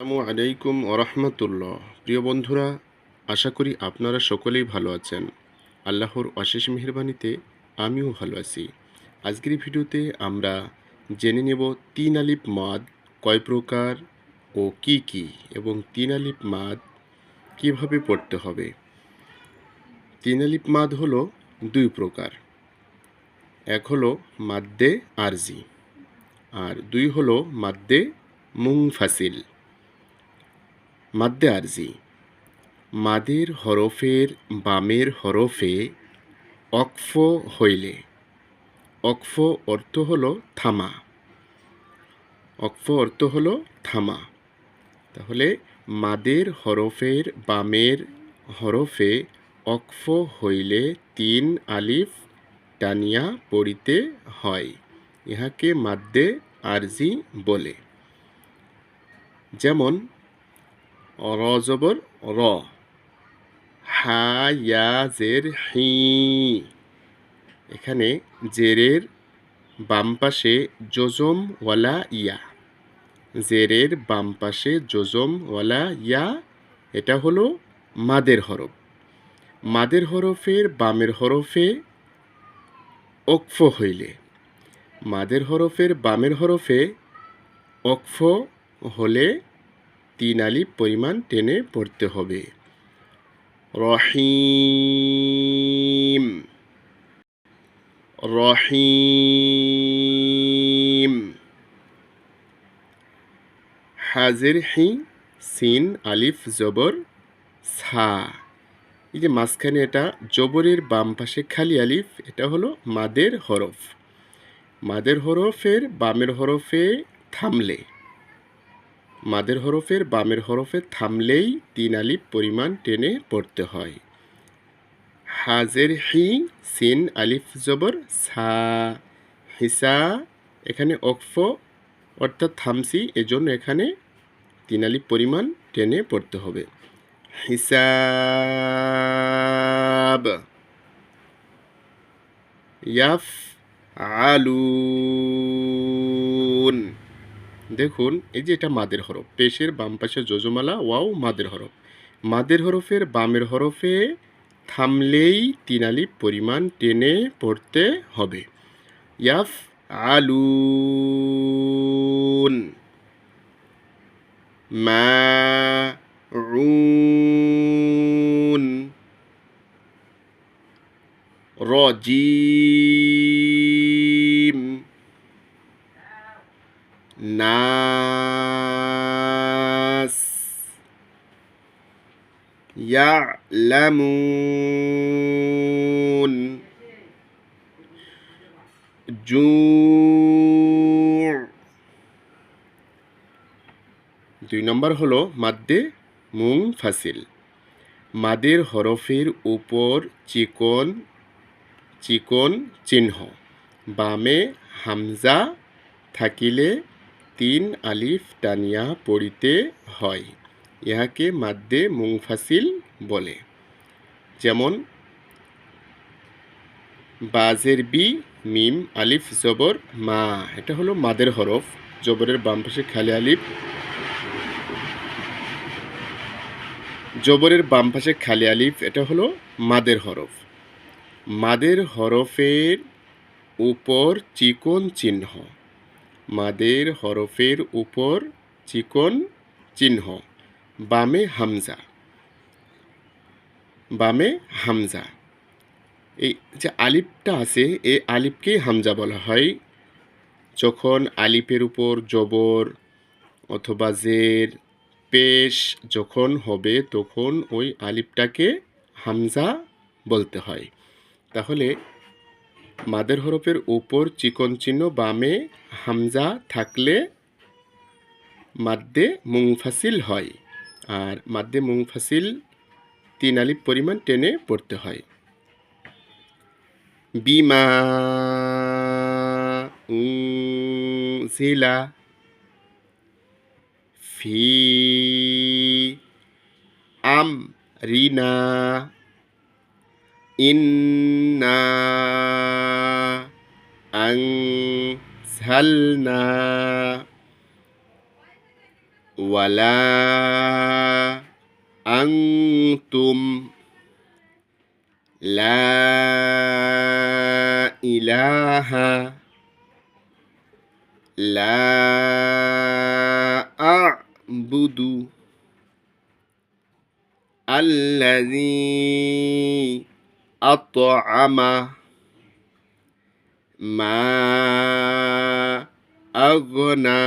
আসসালামু আলাইকুম ওরহমতুল্লাহ প্রিয় বন্ধুরা, আশা করি আপনারা সকলেই ভালো আছেন। আল্লাহর অশেষ মেহরবানিতে আমিও ভালো আছি। আজকের ভিডিওতে আমরা জেনে নেব তিন আলিপ মাদ কয় প্রকার ও কি কি এবং তিন আলিপ মাদ কীভাবে পড়তে হবে। তিন আলিপ মাদ হলো দুই প্রকার। এক হলো মাদ্দে আরজি, আর দুই হলো মাদ্দে মুংফাসিল মাদ্দে আরজি মাদের হরফের বামের হরফে অক্ফ হইলে। অক্ফ অর্থ হল থামা। অক্ফ অর্থ হল থামা। তাহলে মাদের হরফের বামের হরফে অক্ফ হইলে তিন আলিফ টানিয়া পড়িতে হয়। ইহাকে মাদ্দে আরজি বলে। যেমন র জবর র। হা, ইয়া, জের, হি। এখানে জেরের বাম পাশে জজম ওয়ালা ইয়া। জেরের বাম পাশে জজম ওয়ালা ইয়া, এটা হলো মাদের হরফ। মাদের হরফের বামের হরফে অক্ফ হইলে। মাদের হরফের বামের হরফে অক্ফ হলে তিন আলিফ পরিমাণ টেনে পড়তে হবে। রহিম। রহিম। হাজের হি, সিন, আলিফ, জবর, সা। এই যে মাঝখানে এটা জবরের বাম পাশে খালি আলিফ, এটা হলো মাদের হরফ। মাদের হরফের বামের হরফে থামলে। মাদের হরফের বামের হরফে থামলেই তিন আলিফ পরিমাণ টেনে পড়তে হয়। হাজের হি, সিন, আলিফ জবর, সা, হিসা, এখানে অক্ফ, অর্থাৎ থামসি, এজন্য এখানে তিন আলিফ পরিমাণ টেনে পড়তে হবে। হিসাব। ইয়াফ আলুন দেখুন, এই যে এটা মাদের হরফ। পেশের বাম পাশে যজমালা, ওয়াও, মাদের হরফ। মাদের হরফের বামের হরফে থামলেই তিন আলিফ পরিমাণ টেনে পড়তে হবে। ইয়াফ আলুন মা রুন রজিম। নাস ইয়ালামুন জু দুই নম্বর হল মাদ্দে মুং ফাসিল মাদের হরফের উপর চিকন চিকন চিহ্ন। বামে হামজা থাকিলে তিন আলিফ টানিয়া পড়িতে হয়। ইহাকে মাদ্দে মুংফাসিল বলে। যেমন, বাজের বি, মিম, আলিফ, জবর, মা, এটা হলো মাদের হরফ, জবরের বাম পাশে খালি আলিফ, জবরের বাম পাশে খালি আলিফ, এটা হলো মাদের হরফ। মাদের হরফের উপর চিকন চিহ্ন। মাদের হরফের উপর চিকন চিহ্ন। বামে হামজা। বামে হামজা। এই যে আলিফটা আছে এই আলিফকেই হামজা বলা হয়। যখন আলিফের উপর জবর অথবা জের, পেশ যখন হবে, তখন ওই আলিফটাকে হামজা বলতে হয়। তাহলে মাদের হরফের উপর চিকন চিহ্ন বামে হামজা থাকলে মাদ্দে মুংফাসিল হয় আর মাদ্দে মুংফাসিল তিন আলিফ পরিমাণ টেনে পড়তে হয়। বিমা জিলা ফি আম রিনা ইন্না أنزلنا ولا أنتم لا إله لا أعبد الذي أطعم মা অগনা